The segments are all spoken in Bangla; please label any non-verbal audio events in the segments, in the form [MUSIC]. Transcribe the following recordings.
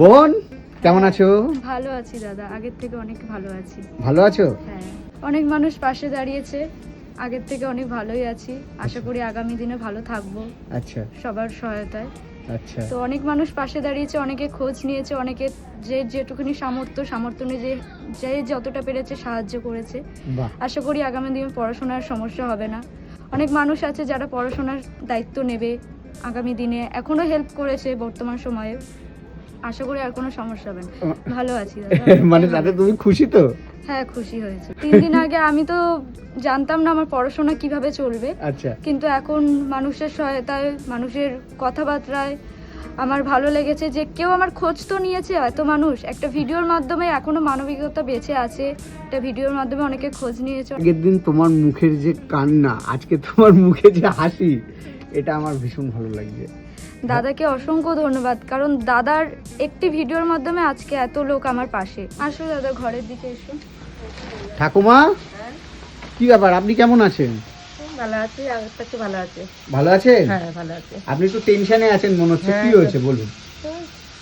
বোন কেমন আছো? ভালো আছি দাদা আগের থেকে অনেক ভালো আছি। ভালো আছো? হ্যাঁ অনেক মানুষ পাশে দাঁড়িয়েছে আগের থেকে অনেক ভালোই আছি। আশা করি আগামী দিনে ভালো থাকব আচ্ছা। সবার সহায়তায়। আচ্ছা। তো অনেক মানুষ পাশে দাঁড়িয়েছে অনেকে খোঁজ নিয়েছে অনেকে যে যেটুকুনি সামর্থ্য সামর্থ্য নিয়ে যে যতটা পেরেছে সাহায্য করেছে। আশা করি আগামী দিনে পড়াশোনার সমস্যা হবে না। অনেক মানুষ আছে যারা পড়াশোনার দায়িত্ব নেবে আগামী দিনে এখনও হেল্প করেছে বর্তমান সময়ে। আশা করি আর কোনো সমস্যা হবে না। ভালো আছি [LAUGHS] মানে তাতে তুমি খুশি তো? হ্যাঁ খুশি হয়েছে। তিন দিন আগে আমি তো জানতাম না আমার পড়াশোনা কীভাবে চলবে। আচ্ছা। কিন্তু এখন মানুষের সহায়তায় মানুষের কথাবার্তায় আমার ভালো লেগেছে যে কেউ আমার খোঁজ তো নিয়েছে এত মানুষ। একটা ভিডিওর মাধ্যমে এখনও মানবিকতা বেঁচে আছে। একটা ভিডিওর মাধ্যমে অনেকে খোঁজ নিয়েছে। আগের দিন তোমার মুখের যে কান্না আজকে তোমার মুখে যে হাসি এটা আমার ভীষণ ভালো লাগছে। দাদাকে অসংখ্য ধন্যবাদ কারণ দাদার একটি ভিডিওর মাধ্যমে আজকে এত লোক আমার পাশে। আসো দাদা ঘরের দিকে এসো। ঠাকুমা? কি ব্যাপার? আপনি কেমন আছেন? ভালো আছি আগের থেকে ভালো আছে। ভালো আছেন? হ্যাঁ ভালো আছে। আপনি একটু টেনশনে আছেন মনে হচ্ছে কি হ্যাঁ। হয়েছে বলুন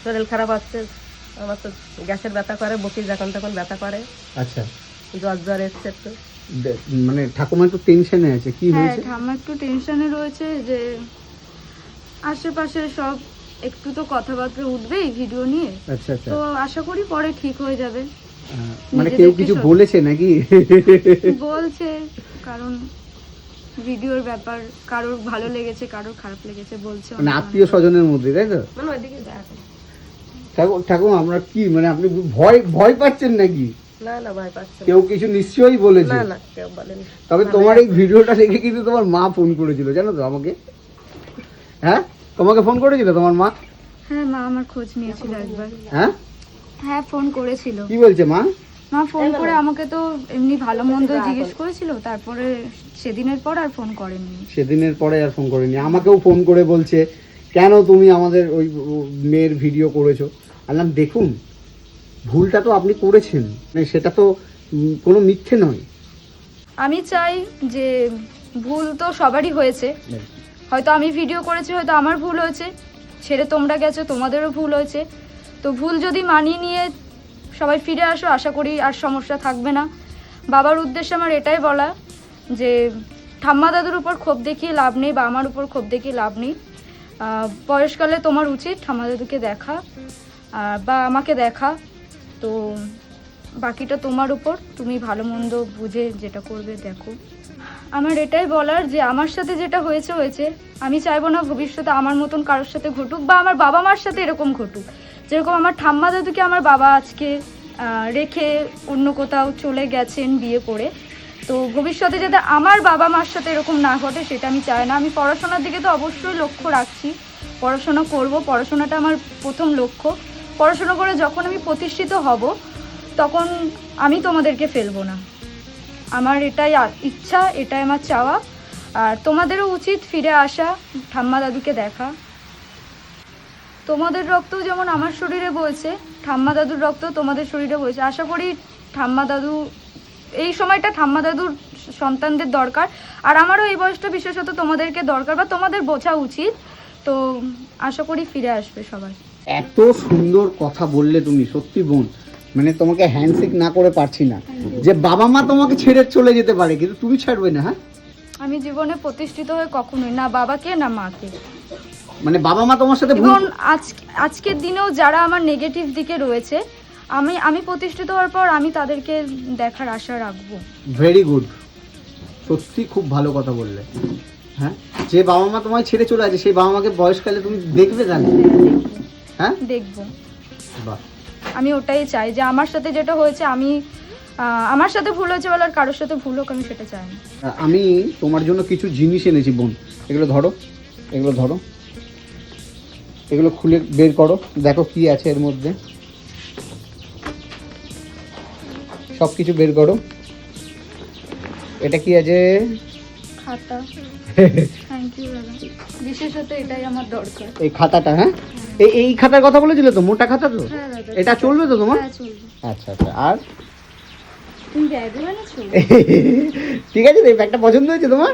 শরীর খারাপ আছে আমার তো গ্যাসের ব্যথা করে বকি যখন তখন ব্যথা করে। আচ্ছা। জ্বর জ্বর এসছে একটু। দে- মানে ঠাকুমা একটু টেনশনে আছে কি হ্যাঁ হয়েছে? ঠাম্মা একটু টেনশনে রয়েছে যে আশেপাশে সব একটু তো কথাবার্তা উঠবেই ভিডিও নিয়ে। আচ্ছা আচ্ছা। তো আশা করি পরে ঠিক হয়ে যাবে। মানে কেউ কিছু বলেছে নাকি? বলছে কারণ ভিডিওর ব্যাপার কারোর ভালো লেগেছে কারোর খারাপ লেগেছে বলছে মানে আত্মীয় স্বজনের মধ্যে তাই তো? মানে ওইদিকে ঠাকুর ঠাকুর আমরা কি মানে আপনি ভয় ভয় পাচ্ছেন নাকি? না না ভয় পাচ্ছে না। কেউ কিছু নিশ্চয়ই বলেছে। না না কেউ বলেনি। তবে তোমার এই ভিডিওটা দেখে কিন্তু তোমার মা ফোন করেছিল জানো তো আমাকে? হ্যাঁ? তোমাকে ফোন করেছিল তোমার মা? হ্যাঁ মা আমার খোঁজ নিয়েছিল একবার। হ্যাঁ? হ্যাঁ ফোন করেছিল। কি বলছে মা? মা ফোন করে আমাকে তো এমনি ভালো মন্দ জিজ্ঞেস করেছিল তারপরে সেদিনের পর আর ফোন করেননি সেদিনের পরে আর ফোন করেনি। আমাকেও ফোন করে বলছে কেন তুমি আমাদের ওই মেয়ের ভিডিও করেছ? বললাম দেখুন ভুলটা তো আপনি করেছেন। মানে সেটা তো কোনো মিথ্যে নয়। আমি চাই যে ভুল তো সবারই হয়েছে। হয়তো আমি ভিডিও করেছি, হয়তো আমার ভুল হয়েছে। ছেড়ে তোমরা গেছো, তোমাদেরও ভুল হয়েছে। তো ভুল যদি মানিয়ে নিয়ে সবাই ফিরে আসো, আশা করি আর সমস্যা থাকবে না। বাবার উদ্দেশ্যে আমার এটাই বলা যে, ঠাম্মা দাদুর উপর ক্ষোভ দেখিয়ে লাভ নেই, বা আমার উপর ক্ষোভ দেখিয়ে লাভ নেই। বয়সকালে তোমার উচিত ঠাম্মা দাদুকে দেখা বা আমাকে দেখা। তো বাকিটা তোমার উপর, তুমি ভালো মন্দ বুঝে যেটা করবে দেখো। আমার এটাই বলার যে আমার সাথে যেটা হয়েছে হয়েছে। আমি চাইব না ভবিষ্যতে আমার মতন কারোর সাথে ঘটুক বা আমার বাবা মার সাথে এরকম ঘটুক। যেরকম আমার ঠাম্মা দাদুকে আমার বাবা আজকে রেখে অন্য কোথাও চলে গেছেন বিয়ে করে। তো ভবিষ্যতে যাতে আমার বাবা মার সাথে এরকম না ঘটে, সেটা আমি চাই না। আমি পড়াশোনার দিকে তো অবশ্যই লক্ষ্য রাখছি। পড়াশোনা করব, পড়াশোনাটা আমার প্রথম লক্ষ্য। পড়াশোনা করে যখন আমি প্রতিষ্ঠিত হব, তখন আমি তোমাদেরকে ফেলব না। আমার এটাই ইচ্ছা, এটাই আমার চাওয়া। আর তোমাদেরও উচিত ফিরে আসা, ঠাম্মা দাদুকে দেখা। তোমাদের রক্ত যেমন আমার শরীরে বইছে, ঠাম্মা দাদুর রক্ত তোমাদের শরীরে বইছে। আশা করি ঠাম্মা দাদু, এই সময়টা ঠাম্মা দাদুর সন্তানদের দরকার। আর আমারও এই বয়সটা বিশেষত তোমাদেরকে দরকার বা তোমাদের বোঝা উচিত। তো আশা করি ফিরে আসবে সবাই। এত সুন্দর কথা বললে তুমি, সত্যি বোন। মানে তোমাকে হ্যান্ডশেক না করে পারছি না। যে বাবা মা তোমাকে ছেড়ে চলে যেতে পারে কিন্তু তুমি ছাড়বে না হ্যাঁ? আমি জীবনে প্রতিষ্ঠিত হয়ে কখনোই না বাবাকে না মাকে। মানে বাবা মা তোমার সাথে ভুল আজকের দিনেও যারা আমার নেগেটিভ দিকে রয়েছে আমি আমি প্রতিষ্ঠিত হওয়ার পর আমি তাদেরকে দেখার আশা রাখব। ভেরি গুড সত্যি খুব ভালো কথা বললে। হ্যাঁ? যে বাবা মা তোমায় ছেড়ে চলে আছে সেই বাবা মাকে বয়সকালে তুমি দেখবে কেন হ্যাঁ? দেখব। বাহ। আমি ওটাই চাই যে আমার সাথে যেটা হয়েছে, আমি আমার সাথে ভুল হয়েছে বলে আর কারোর সাথে ভুল হোক, আমি সেটা চাই। না আমি তোমার জন্য কিছু জিনিস এনেছি বোন। এগুলো ধরো এগুলো ধরো। এগুলো খুলে বের করো, দেখো কি আছে এর মধ্যে। সব কিছু বের করো। এটা কি আছে? খাতা। থ্যাংক ইউ দাদা বিশেষত এটাই আমার দরকার। এই খাতাটা হ্যাঁ? এই এই খাতার কথা বলেছিলে তো মোটা খাতা তো? হ্যাঁ এটা চলবে তো তোমার? হ্যাঁ আচ্ছা আচ্ছা আর? এনেছো [LAUGHS] ঠিক আছে এই ব্যাগটা পছন্দ হয়েছে তোমার?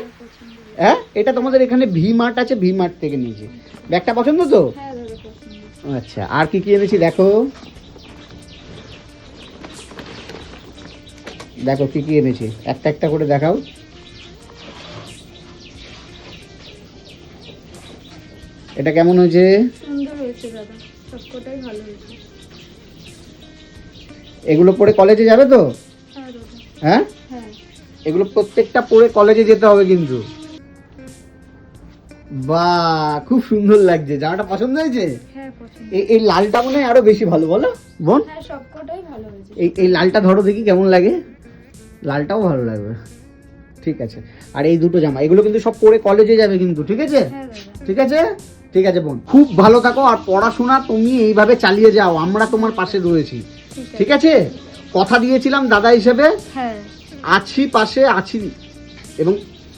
হ্যাঁ? এটা তোমাদের এখানে ভি মার্ট আছে ভি মার্ট থেকে নিয়েছি। ব্যাগটা পছন্দ তো? হ্যাঁ আচ্ছা আর কি কি এনেছি দেখো? দেখো কি কি এনেছি? একটা একটা করে দেখাও। এটা কেমন হয়েছে? সুন্দর হয়েছে দাদা। সবকটাই ভালো হয়েছে। এগুলো পরে কলেজে যাবে তো? হ্যাঁ হ্যাঁ? হ্যাঁ। এগুলো প্রত্যেকটা পরে কলেজে যেতে হবে কিন্তু। বাহ খুব সুন্দর লাগছে। জামাটা পছন্দ হয়েছে? হ্যাঁ এই এই লালটা মনে হয় আরও বেশি ভালো বলো। বোন? এই এই লালটা ধরো দেখি কেমন লাগে। লালটাও ভালো লাগবে। ঠিক আছে। আর এই দুটো জামা এগুলো কিন্তু সব পরে কলেজে যাবে কিন্তু ঠিক আছে? ঠিক আছে? ঠিক আছে বোন। খুব ভালো থাকো আর পড়াশোনা তুমি এইভাবে চালিয়ে যাও আমরা তোমার পাশে রয়েছি। ঠিক আছে। কথা দিয়েছিলাম দাদা হিসেবে। হ্যাঁ। আছি পাশে আছি এবং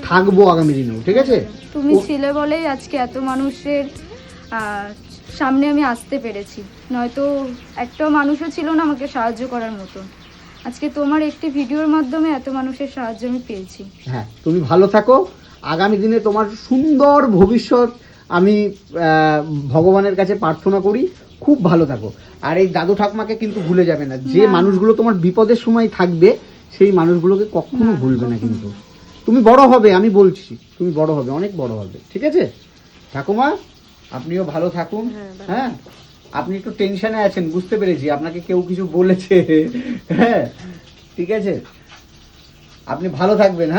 থাকব আগামী দিনেও ঠিক আছে? তুমি ছিলে বলেই আজকে এত মানুষের সামনে আমি আসতে পেরেছি। নয়তো একটা মানুষও ছিল না আমাকে সাহায্য করার মতো। আজকে তোমার একটি ভিডিওর মাধ্যমে এত মানুষের সাহায্য আমি পেয়েছি। হ্যাঁ তুমি ভালো থাকো। আগামী দিনে তোমার সুন্দর ভবিষ্যৎ আমি ভগবানের কাছে প্রার্থনা করি খুব ভালো থাকো। আর এই দাদু ঠাকমাকে কিন্তু ভুলে যাবে না। যে মানুষগুলো তোমার বিপদের সময় থাকবে সেই মানুষগুলোকে কখনো ভুলবে না কিন্তু। তুমি বড় হবে আমি বলছি তুমি বড় হবে অনেক বড় হবে ঠিক আছে? ঠাকুমা আপনিও ভালো থাকুন। হ্যাঁ, হ্যাঁ? আপনি একটু টেনশনে আছেন বুঝতে পেরেছি আপনাকে কেউ কিছু বলেছে। হ্যাঁ? ঠিক আছে? আপনি ভালো থাকবেন হ্যাঁ?